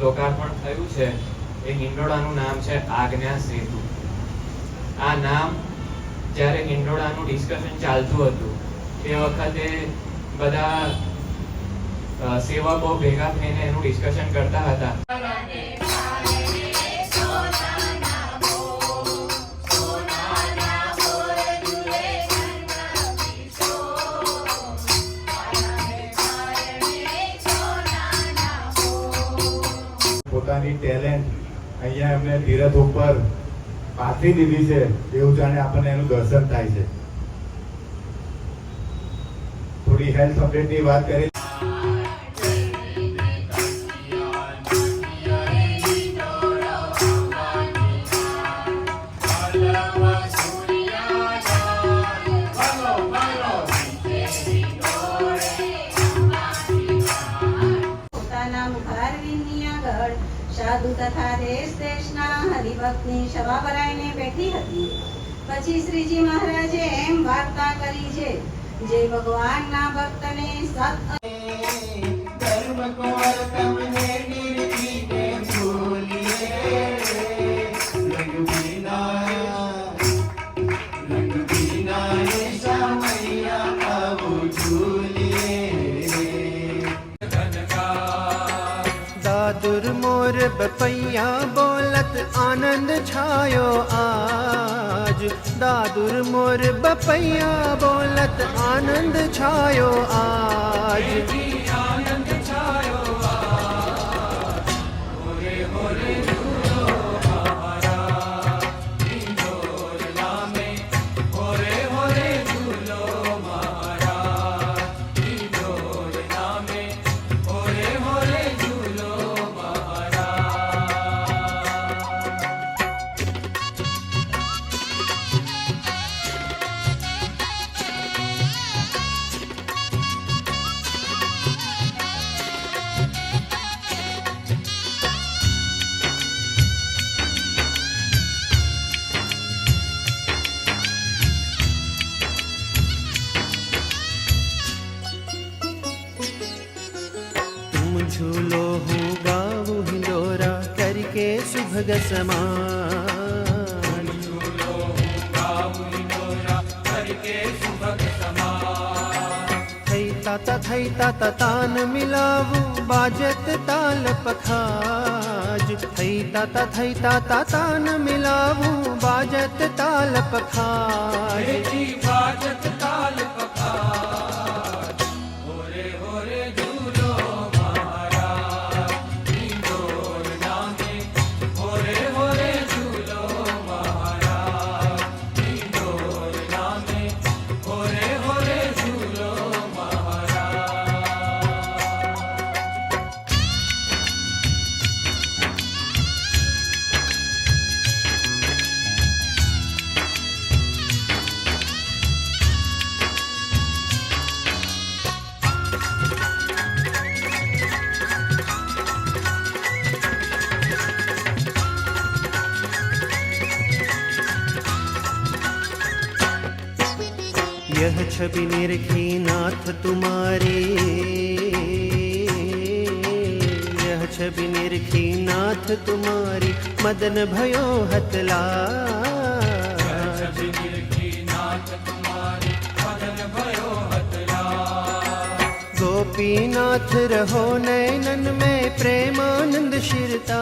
લોકાર્પણ થયું છે, એ હિંડોળાનું નામ છે આજ્ઞા સેતુ. આ નામ જ્યારે હિંડોળાનું ડિસ્કશન ચાલતું હતું, તે વખતે બધા સેવકો ભેગા થઈને એનું ડિસ્કશન કરતા હતા. પોતાની ટેલેન્ટ અહીંયા એમને તીરથ ઉપર પાથરી દીધી છે, એવું જાણે આપણને એનું દર્શન થાય છે. થોડી હેલ્થ અપડેટની વાત કરી પોતાના મુખારવિંદની આગળ સાધુ તથા દેશ દેશના હરિભક્તની સભા ભરાઈને બેઠી હતી પછી શ્રીજી મહારાજે એમ વાર્તા કરી છે જે ભગવાનના ભક્તને સત ધર્મ કોર પૈયા બોલત આનંદ છાયો આજ દાદુર મોર બપૈયા બોલત આનંદ છાયો આજ मोर बपैया बोलत आनंद छायो आज तुम झूलो हूँ गाऊ हिलोरा करके सुभग समान थई ताता थई ताता तान मिलावू बाजत ताल पखाज थई ताता थई ताता तान मिलावू बाजत ताल पखाज यह छवि निरखी नाथ तुम्हारी यह छवि निरखी नाथ तुम्हारी मदन भयो हतला गोपीनाथ रहो नैनन में प्रेमानंद शिरता